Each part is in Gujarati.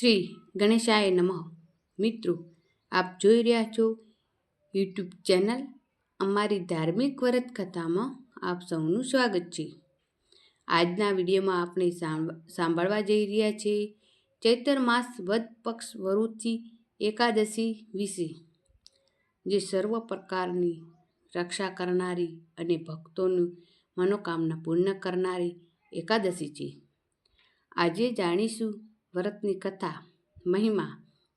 શ્રી ગણેશાય નમઃ. મિત્રો, આપ જોઈ રહ્યા છો યુટ્યુબ ચેનલ અમારી ધાર્મિક વ્રત કથામાં આપ સૌનું સ્વાગત છે. આજના વિડીયોમાં આપણે સાંભ- સાંભળવા જઈ રહ્યા છીએ ચૈતર માસ વદ પક્ષ વરુચી એકાદશી વિશે, જે સર્વ પ્રકારની રક્ષા કરનારી અને ભક્તોનું મનોકામના પૂર્ણ કરનારી એકાદશી છે. આજે જાણીશું વ્રતની કથા, મહિમા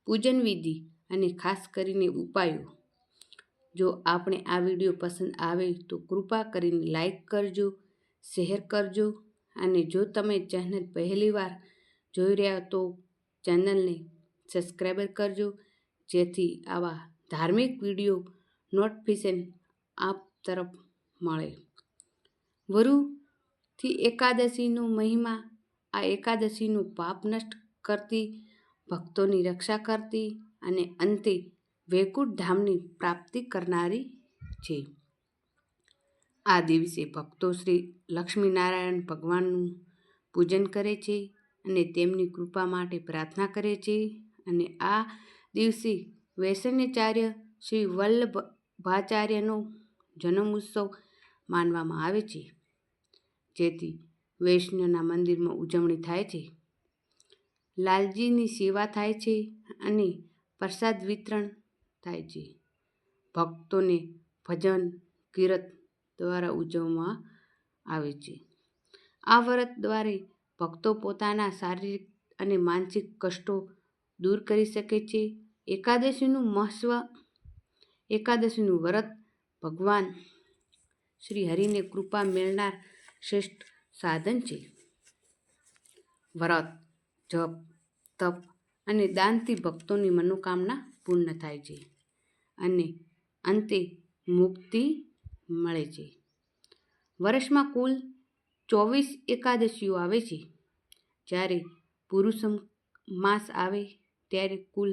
પૂજન વિધિ અને ખાસ કરીને ઉપાયો. જો આપણે આ વીડિયો પસંદ આવે તો કૃપા કરીને લાઈક કરજો, શેર કરજો અને જો તમે ચેનલ પહેલીવાર જોઈ રહ્યા તો ચેનલને સબસ્ક્રાઈબ કરજો, જેથી આવા ધાર્મિક વીડિયો નોટિફિકેશન આપ તરફ મળે. વરુથી એકાદશીનો મહિમા, આ એકાદશીનું પાપ નષ્ટ કરતી, ભક્તોની રક્ષા કરતી અને અંતે વૈકુંઠ ધામની પ્રાપ્તિ કરનારી છે. આ દિવસે ભક્તો શ્રી લક્ષ્મીનારાયણ ભગવાનનું પૂજન કરે છે અને તેમની કૃપા માટે પ્રાર્થના કરે છે અને આ દિવસે વૈષ્ણ્યાચાર્ય શ્રી વલ્લભાચાર્યનો જન્મ ઉત્સવ માનવામાં આવે છે. જેથી વૈષ્ણવના મંદિરમાં ઉજવણી થાય છે. લાલજીની સેવા થાય છે અને પ્રસાદ વિતરણ થાય છે. ભક્તોને ભજન કિરત દ્વારા ઉજવવામાં આવે છે. આ વ્રત દ્વારા ભક્તો પોતાના શારીરિક અને માનસિક કષ્ટો દૂર કરી શકે છે. એકાદશીનું મહત્વ, એકાદશીનું વ્રત ભગવાન શ્રી હરિને કૃપા મેળનાર શ્રેષ્ઠ સાધન છે. વ્રત, જપ તપ અને દાનથી ભક્તોની મનોકામના પૂર્ણ થાય છે અને અંતે મુક્તિ મળે છે. વર્ષમાં કુલ ચોવીસ એકાદશીઓ આવે છે. જ્યારે પુરુષ માસ આવે ત્યારે કુલ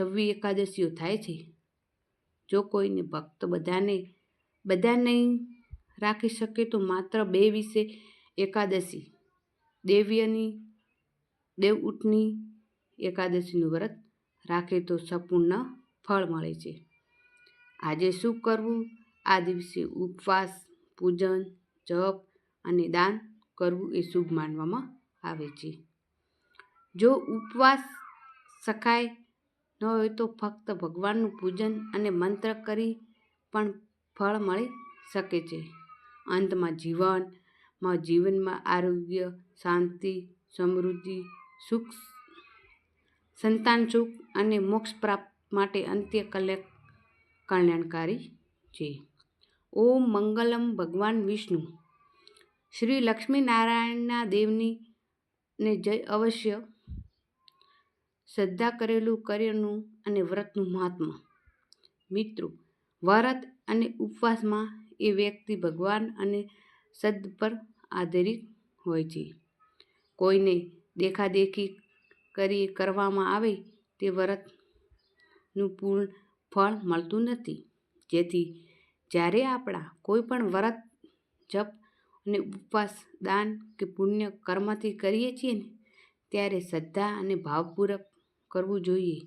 છવ્વીસ એકાદશીઓ થાય છે. જો કોઈને ભક્ત બધાને, બધા નહીં રાખી શકે તો માત્ર બે વિશે એકાદશી, દેવ્યની દેવઉઠની એકાદશીનું વ્રત રાખે તો સંપૂર્ણ ફળ મળે છે. આજે શું કરવું? આ દિવસે ઉપવાસ, પૂજન, જપ અને દાન કરવું એ શુભ માનવામાં આવે છે. જો ઉપવાસ શકાય ન હોય તો ફક્ત ભગવાનનું પૂજન અને મંત્ર કરી પણ ફળ મળી શકે છે. અંતમાં જીવનમાં જીવનમાં આરોગ્ય, શાંતિ, સમૃદ્ધિ, સુખ સંતાન સુખ અને મોક્ષ પ્રાપ્ત માટે અંત્ય કલ્યાણ કલ્યાણકારી છે. ઓમ મંગલમ ભગવાન વિષ્ણુ. શ્રી લક્ષ્મીનારાયણના દેવની ને જય અવશ્ય શ્રદ્ધા કરેલું કર્યનું અને વ્રતનું મહાત્મા. મિત્રો, વ્રત અને ઉપવાસમાં એ વ્યક્તિ ભગવાન અને સદ પર આધારિત હોય છે. કોઈને દેખાદેખી કરી કરવામાં આવે તે વ્રતનું પૂર્ણ ફળ મળતું નથી. જેથી જ્યારે આપણા કોઈ પણ વ્રત, જપ અને ઉપવાસ, દાન કે પુણ્ય કર્મથી કરીએ છીએ ને, ત્યારે શ્રદ્ધા અને ભાવપૂર્વક કરવું જોઈએ.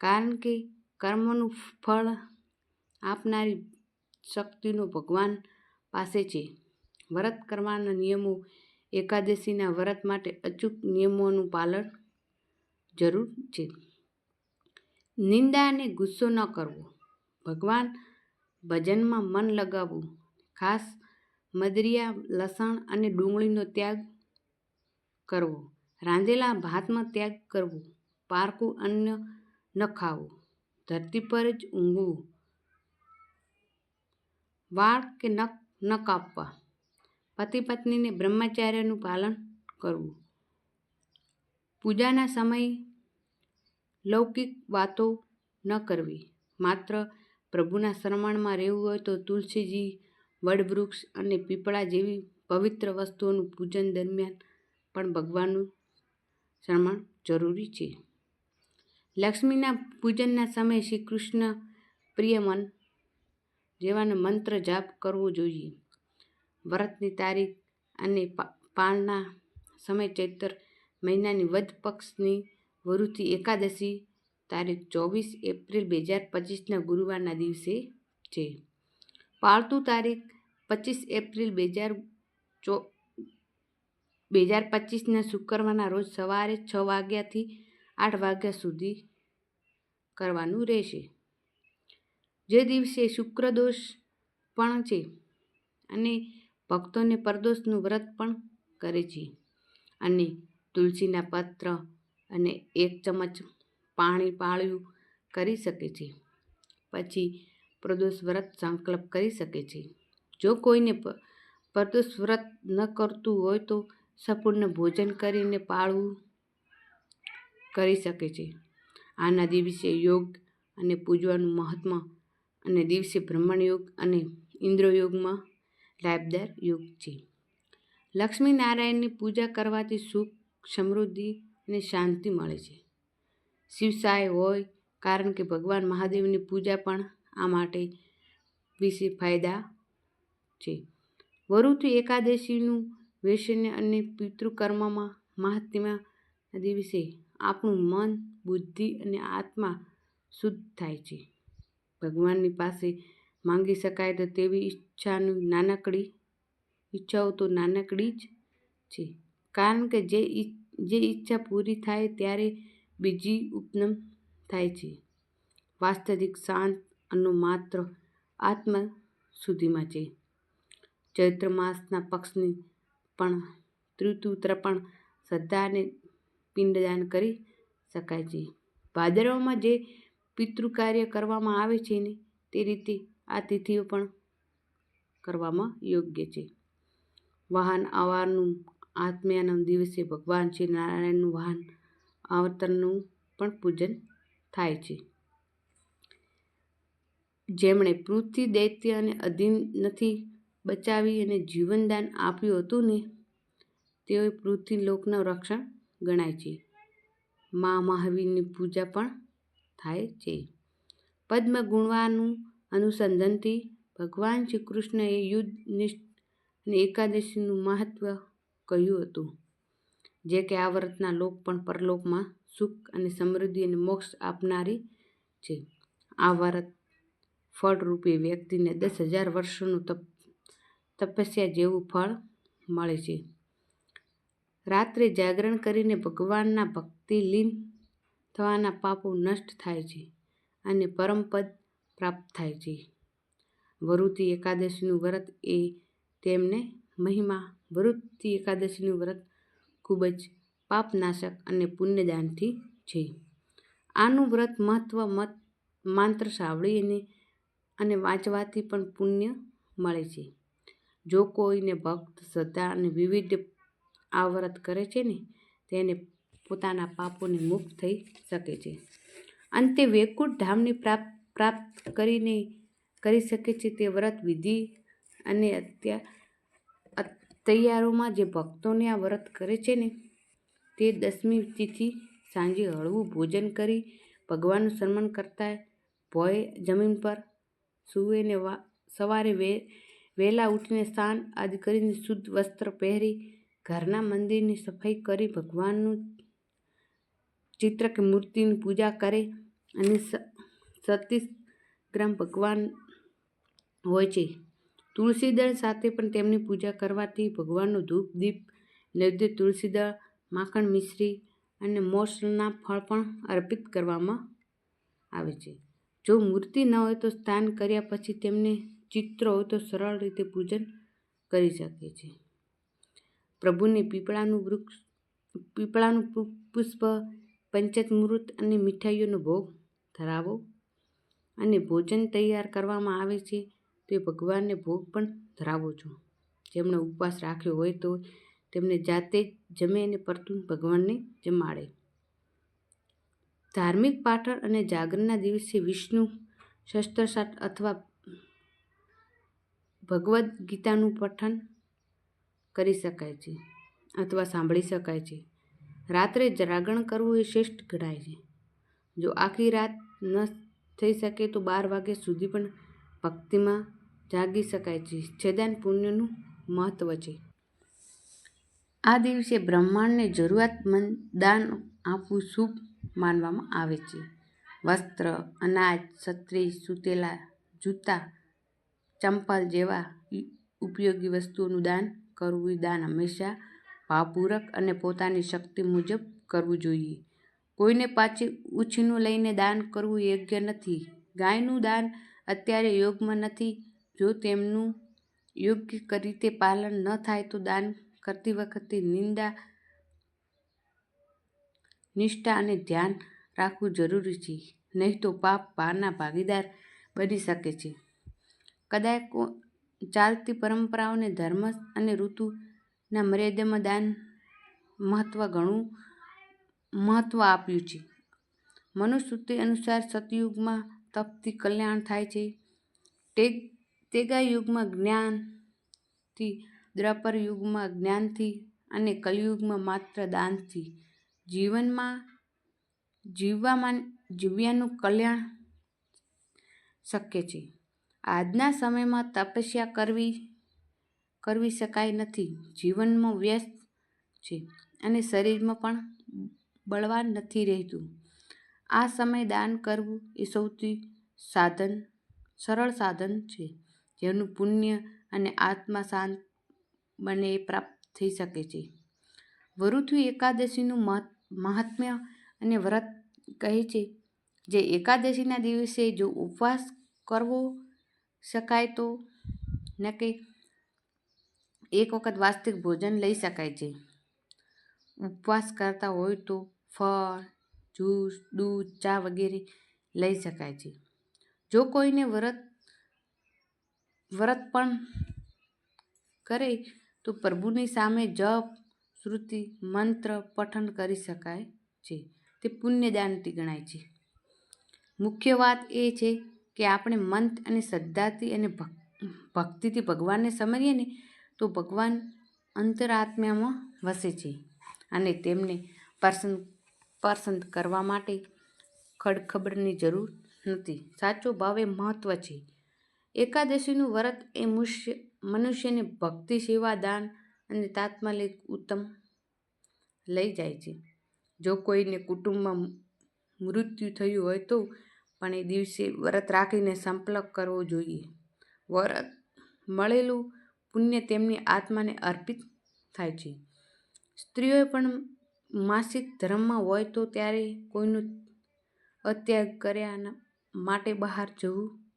કારણ કે કર્મનું ફળ આપનારી શક્તિનો ભગવાન પાસે છે. વ્રત કરવાના નિયમો એકાદશીના વ્રત માટે અચૂક નિયમોનું પાલન જરૂર છે. નિંદા અને ગુસ્સો ન કરવો. ભગવાન ભજનમાં મન લગાવવું. ખાસ મદરિયા, લસણ અને ડુંગળીનો ત્યાગ કરવો. રાંધેલા ભાતમાં ત્યાગ કરવો. પારકું અન્ન ન ખાવું. ધરતી પર જ ઊંઘવું. વાળ કે નખ ન કાપવા. પતિ પત્નીને બ્રહ્મચાર્યનું પાલન કરવું. પૂજાના સમયે લૌકિક વાતો ન કરવી. માત્ર પ્રભુના શરમણમાં રહેવું હોય તો તુલસીજી, વડવૃક્ષ અને પીપળા જેવી પવિત્ર વસ્તુઓનું પૂજન દરમિયાન પણ ભગવાનનું શરમણ જરૂરી છે. લક્ષ્મીના પૂજનના સમયે શ્રી કૃષ્ણ પ્રિય મન જેવાને મંત્ર જાપ કરવો જોઈએ. વ્રતની તારીખ અને પાળના સમય ચૈત્ર મહિનાની વધ પક્ષની વરુથી એકાદશી તારીખ ચોવીસ એપ્રિલ બે હજાર પચીસના ગુરુવારના દિવસે છે. પાળતું તારીખ પચીસ એપ્રિલ બે હજાર ચો, બે હજાર પચીસના શુક્રવારના રોજ સવારે છ વાગ્યાથી આઠ વાગ્યા સુધી કરવાનું રહેશે. જે દિવસે શુક્રદોષ પણ છે અને ભક્તોને પરદોષનું વ્રત પણ કરે છે અને તુલસીના પત્ર અને એક ચમચ પાણી પાળ્યું કરી શકે છે. પછી પ્રદોષ વ્રત સંકલ્પ કરી શકે છે. જો કોઈને પ્રદોષ વ્રત ન કરતું હોય તો સંપૂર્ણ ભોજન કરીને પાળવું કરી શકે છે. આના દિવસે યોગ અને પૂજવાનું મહત્ત્વ અને દિવસે બ્રહ્મણ યોગ અને ઇન્દ્ર યોગમાં લાભદાયક યોગ છે. લક્ષ્મી નારાયણની પૂજા કરવાથી સુખ સમૃદ્ધિ અને શાંતિ મળે છે. શિવસાય હોય, કારણ કે ભગવાન મહાદેવની પૂજા પણ આ માટે વિશે ફાયદા છે. વરુથી એકાદશીનું વેસન્ય અને પિતૃકર્મમાં મહાત્મ્ય દિવસે આપણું મન, બુદ્ધિ અને આત્મા શુદ્ધ થાય છે. ભગવાનની પાસે માંગી શકાય તો તેવી ઈચ્છાનું નાનકડી ઈચ્છાઓ તો નાનકડી જ છે. કારણ કે જે ઈ- જે ઈચ્છા પૂરી થાય ત્યારે બીજી ઉપનમ થાય છે. વાસ્તવિક શાંત અને માત્ર આત્મ સુધીમાં છે. ચૈત્ર માસના પક્ષની પણ ત્રિતુત્ર પણ શ્રદ્ધાને પિંડદાન કરી શકાય છે. ભાદરવામાં જે પિતૃ કાર્ય કરવામાં આવે છે ને, તે રીતે આ તિથિઓ પણ કરવામાં યોગ્ય છે. વાહન આવારનું આત્મ્યાના દિવસે ભગવાન શ્રી નારાયણનું વાહન આવતરનું પણ પૂજન થાય છે. જેમણે પૃથ્વી દૈત્ય અને અધીન નથી બચાવી અને જીવનદાન આપ્યું હતું ને તેઓ પૃથ્વી લોકનું રક્ષણ ગણાય છે. મા મહાવીરની પૂજા પણ થાય છે. પદ્મ ગુણવાનું અનુસંધાનથી ભગવાન શ્રી કૃષ્ણએ યુદ્ધ નિષ્ઠ અને એકાદશીનું મહત્ત્વ કહ્યું હતું, જે કે આ વ્રતના લોક પણ પરલોકમાં સુખ અને સમૃદ્ધિ અને મોક્ષ આપનારી છે. આ વ્રત ફળરૂપે વ્યક્તિને દસ હજાર વર્ષોનું તપ, તપસ્યા જેવું ફળ મળે છે. રાત્રે જાગરણ કરીને ભગવાનના ભક્તિ લીન થવાના પાપો નષ્ટ થાય છે અને પરમપદ પ્રાપ્ત થાય છે. વરુતિ એકાદશીનું વ્રત એ તેમને મહિમા વરુતિ એકાદશીનું વ્રત ખૂબ જ પાપનાશક અને પુણ્યદાનથી છે. આનું વ્રત મહત્વ મત, માત્ર સાંભળીને અને વાંચવાથી પણ પુણ્ય મળે છે. જો કોઈને ભક્ત, શ્રદ્ધા અને વિવિધ આ વ્રત કરે છે ને તેને પોતાના પાપોને મુક્ત થઈ શકે છે. અંતે વૈકુંઠ ધામની પ્રાપ્ત પ્રાપ્ત કરીને કરી શકે છે તે વ્રત વિધિ અને અત્યા અત- તૈયારોમાં જે ભક્તોને આ વ્રત કરે છે ને, તે દસમી તિથિ સાંજે હળવું ભોજન કરી ભગવાનનું સન્માન કરતા ભોય જમીન પર સૂવે ને વા, સવારે વે, વહેલા ઉઠીને સ્નાન આદિ કરીને શુદ્ધ વસ્ત્ર પહેરી ઘરના મંદિરની સફાઈ કરી ભગવાનનું ચિત્ર કે મૂર્તિની પૂજા કરે અને સતીશ ગ્રામ ભગવાન હોય છે. તુલસીદળ સાથે પણ તેમની પૂજા કરવાથી ભગવાનનું ધૂપ, દીપ નૈવેદ્ય તુલસીદળ, માખણ મિશ્રી અને મોસના ફળ પણ અર્પિત કરવામાં આવે છે. જો મૂર્તિ ન હોય તો સ્નાન કર્યા પછી તેમને ચિત્ર હોય તો સરળ રીતે પૂજન કરી શકે છે. પ્રભુને પીપળાનું વૃક્ષ, પીપળાનું પુષ્પ પંચતમૃત અને મીઠાઈઓનો ભોગ ધરાવો અને ભોજન તૈયાર કરવામાં આવે છે. તે ભગવાનને ભોગ પણ ધરાવો છો. જેમણે ઉપવાસ રાખ્યો હોય તો તેમને જાતે જમે અને પરતું ભગવાનને જમાડે. ધાર્મિક પાઠણ અને જાગરણના દિવસે વિષ્ણુ શસ્ત્રસાત અથવા ભગવદ્ ગીતાનું પઠન કરી શકાય છે અથવા સાંભળી શકાય છે. રાત્રે જાગરણ કરવું એ શ્રેષ્ઠ ગણાય છે. જો આખી રાત ન થઈ શકે તો બાર વાગ્યા સુધી પણ ભક્તિમાં જાગી શકાય છે. છેદાન પુણ્યનું મહત્ત્વ છે. આ દિવસે બ્રહ્માંડને જરૂરિયાતમંદ દાન આપવું શુભ માનવામાં આવે છે. વસ્ત્ર, અનાજ, છત્રી, સૂતેલા જૂતા, ચંપલ જેવા ઉપયોગી વસ્તુઓનું દાન કરવું. દાન હંમેશા ભાવપૂર્વક અને પોતાની શક્તિ મુજબ કરવું જોઈએ. કોઈને પાછી ઉછીનું લઈને દાન કરવું યોગ્ય નથી. ગાયનું દાન અત્યારે યોગમાં નથી. જો તેમનું યોગ્ય રીતે પાલન ન થાય તો દાન કરતી વખતે નિંદા, નિષ્ઠા અને ધ્યાન રાખવું જરૂરી છે. નહીં તો પાપ પારના ભાગીદાર બની શકે છે. કદાચ ચાલતી પરંપરાઓને ધર્મ અને ઋતુના મર્યાદામાં દાન મહત્વ ઘણું મહત્વ આપ્યું છે. મનુસ્મૃતિ અનુસાર સતયુગમાં તપથી કલ્યાણ થાય છે. તે તેગા યુગમાં જ્ઞાનથી, દ્રાપર યુગમાં જ્ઞાનથી અને કલયુગમાં માત્ર દાનથી. જીવનમાં જીવવામાં જીવ્યાનું કલ્યાણ શક્ય છે. આજના સમયમાં તપસ્યા કરવી કરવી શકાય નથી. જીવનમાં વ્યસ્ત છે અને શરીરમાં પણ બળવાન નથી રહેતું. આ સમય દાન કરવું એ સૌથી સાધન, સરળ સાધન છે. જેનું પુણ્ય અને આત્મા શાંત બને પ્રાપ્ત થઈ શકે છે. વરુથી એકાદશીનું મહાત્મ્ય અને વ્રત કહે છે જે એકાદશીના દિવસે જો ઉપવાસ કરવો શકાય તો ન કે એક વખત વાસ્તવિક ભોજન લઈ શકાય છે. ઉપવાસ કરતા હોય તો ફળ, જ્યુસ, દૂધ, ચા વગેરે લઈ શકાય છે. જો કોઈને વ્રત વ્રત પણ કરે, તો પ્રભુની સામે જપ, શ્રુતિ, મંત્ર પઠન કરી શકાય છે. તે પુણ્યદાનથી ગણાય છે. મુખ્ય વાત એ છે કે આપણે મન અને શ્રદ્ધાથી અને ભક્તિથી ભગવાનને સમરીએ ને, તો ભગવાન અંતરાત્મામાં વસે છે અને તેમને પસંદ પસંદ કરવા માટે ખડખબડની જરૂર નથી. સાચો ભાવે મહત્ત્વ છે. એકાદશીનું વ્રત એ મુષ્ય, મનુષ્યને ભક્તિ સેવા દાન અને તાત્માલિક ઉત્તમ લઈ જાય છે. જો કોઈને કુટુંબમાં મૃત્યુ થયું હોય તો પણ એ દિવસે વ્રત રાખીને સંપર્ક કરવો જોઈએ. વ્રત મળેલું પુણ્ય તેમની આત્માને અર્પિત થાય છે. સ્ત્રીઓએ પણ માસિક ધર્મમાં હોય તો ત્યારે કોઈનું અત્યાગ કર્યા માટે બહાર જવું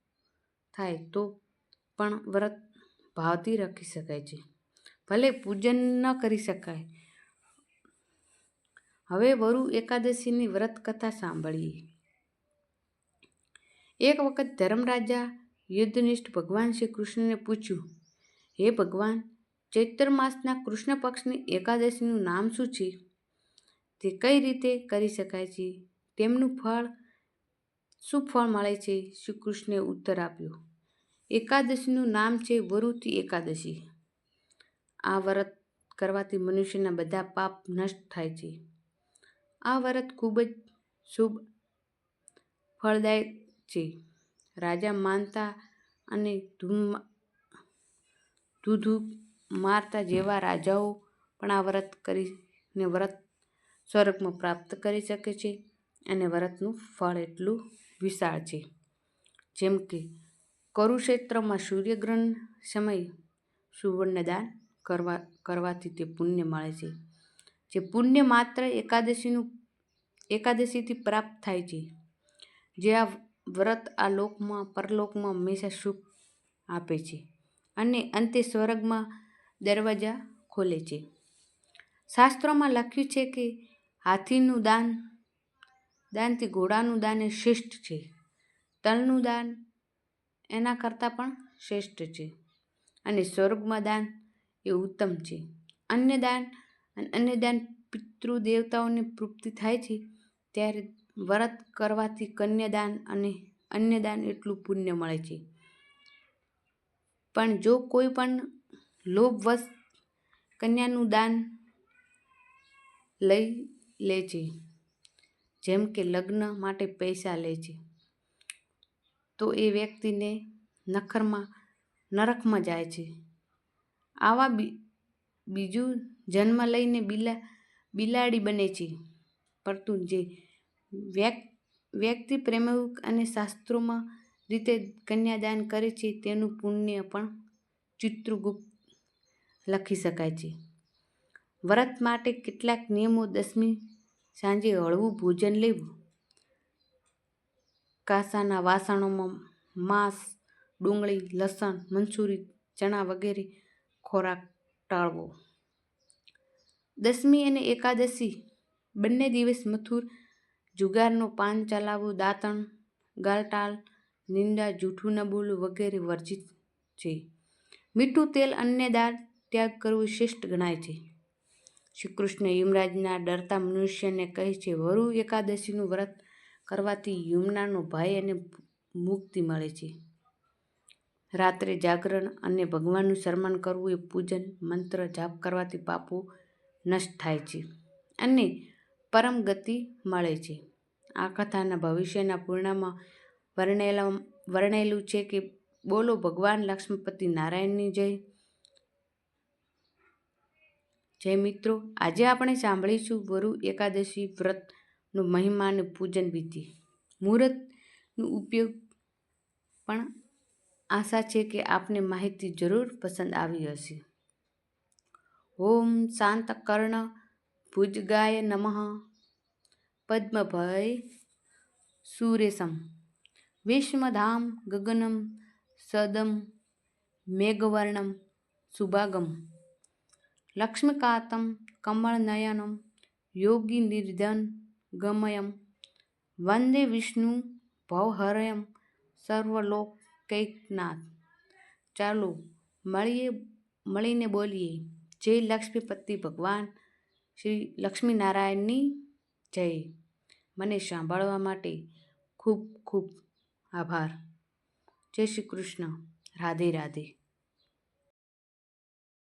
થાય તો પણ વ્રત ભાવથી રાખી શકાય છે. ભલે પૂજન ન કરી શકાય. હવે વરુ એકાદશીની વ્રત કથા સાંભળીએ. એક વખત ધર્મરાજા યુદ્ધનિષ્ઠ ભગવાન શ્રી કૃષ્ણને પૂછ્યું, હે ભગવાન, ચૈત્ર માસના કૃષ્ણ પક્ષની એકાદશીનું નામ શું છે? તે કઈ રીતે કરી શકાય છે? તેમનું ફળ શું ફળ મળે છે? શ્રી કૃષ્ણે ઉત્તર આપ્યો. એકાદશીનું નામ છે વરુતિ એકાદશી. આ વ્રત કરવાથી મનુષ્યના બધા પાપ નષ્ટ થાય છે. આ વ્રત ખૂબ જ શુભ ફળદાયક છે. રાજા માનતા અને ધૂમ ધૂધુ મારતા જેવા રાજાઓ પણ આ વ્રત કરીને વ્રત સ્વર્ગમાં પ્રાપ્ત કરી શકે છે અને વ્રતનું ફળ એટલું વિશાળ છે જેમ કે, કરુક્ષેત્રમાં સૂર્યગ્રહણ સમય સુવર્ણદાન કરવા, કરવાથી તે પુણ્ય મળે છે. જે પુણ્ય માત્ર એકાદશીનું, એકાદશીથી પ્રાપ્ત થાય છે. જે આ વ્રત આ લોકમાં, પરલોકમાં હંમેશા સુખ આપે છે અને અંતે સ્વર્ગમાં દરવાજા ખોલે છે. શાસ્ત્રોમાં લખ્યું છે કે, હાથીનું દાન દાનથી ઘોડાનું દાન એ શ્રેષ્ઠ છે. તલનું દાન એના કરતાં પણ શ્રેષ્ઠ છે. અને સ્વર્ગમાં દાન એ ઉત્તમ છે. અન્ય દાન અને અન્નદાન પિતૃ દેવતાઓને તૃપ્તિ થાય છે ત્યારે વ્રત કરવાથી કન્યાદાન અને અન્નદાન એટલું પુણ્ય મળે છે. પણ જો કોઈ પણ લોભવશ કન્યાનું દાન લઈ લે છે જેમ કે લગ્ન માટે પૈસા લે છે. તો એ વ્યક્તિને નખરમાં નરકમાં જાય છે. આવા બીજું જન્મ લઈને બિલા, બિલાડી બને છે. પરંતુ જે વ્યક- વ્યક્તિ પ્રેમયુક્ત અને શાસ્ત્રોમાં રીતે કન્યાદાન કરે છે તેનું પુણ્ય પણ ચિત્રગુપ્ત લખી શકાય છે. વ્રત માટે કેટલાક નિયમો દસમી સાંજે હળવું ભોજન લેવું. કાંસાના વાસણોમાં માંસ, ડુંગળી, લસણ મંસૂરી ચણા વગેરે ખોરાક ટાળવો. દસમી અને એકાદશી બંને દિવસ મથુર. જુગારનો પાન ચલાવવું, દાંતણ, ગાલટાલ, નિંદા, જૂઠું ન બોલવું વગેરે વર્જિત છે. મીઠું તેલ અન્ય દાળ ત્યાગ કરવો શ્રેષ્ઠ ગણાય છે. શ્રી કૃષ્ણ યુમરાજના ડરતા મનુષ્યને કહે છે, વરુ એકાદશીનું વ્રત કરવાથી યુમનાનો ભય અને મુક્તિ મળે છે. રાત્રે જાગરણ અને ભગવાનનું સન્માન કરવું એ પૂજન મંત્ર જાપ કરવાથી પાપો નષ્ટ થાય છે અને પરમ ગતિ મળે છે. આ કથાના ભવિષ્યના પૂર્ણમાં વર્ણેલા, વર્ણેલું છે કે બોલો ભગવાન લક્ષ્મીપતિ નારાયણની જય. જય મિત્રો, આજે આપણે સાંભળીશું વરુ એકાદશી વ્રતનો મહિમા અને પૂજન વિધિ. મુહૂર્તનો ઉપયોગ પણ આશા છે કે આપને માહિતી જરૂર પસંદ આવી હશે. ઓમ શાંત કર્ણ ભુજગાય નમઃ. પદ્મભય સુરેશમ. વિશ્વધામ ગગનમ સદમ મેઘવર્ણમ સુભાગમ. લક્ષ્મીકાંતમ કમળનયનમ યોગી નિર્ધન ગમયમ વંદે વિષ્ણુ ભવહરયમ સર્વલોકૈકનાથ ચાલો મળીએ મળીને બોલીએ જય લક્ષ્મીપતિ ભગવાન શ્રી લક્ષ્મીનારાયણની જય મને સાંભળવા માટે ખૂબ ખૂબ આભાર. જય શ્રી કૃષ્ણ. રાધે રાધે.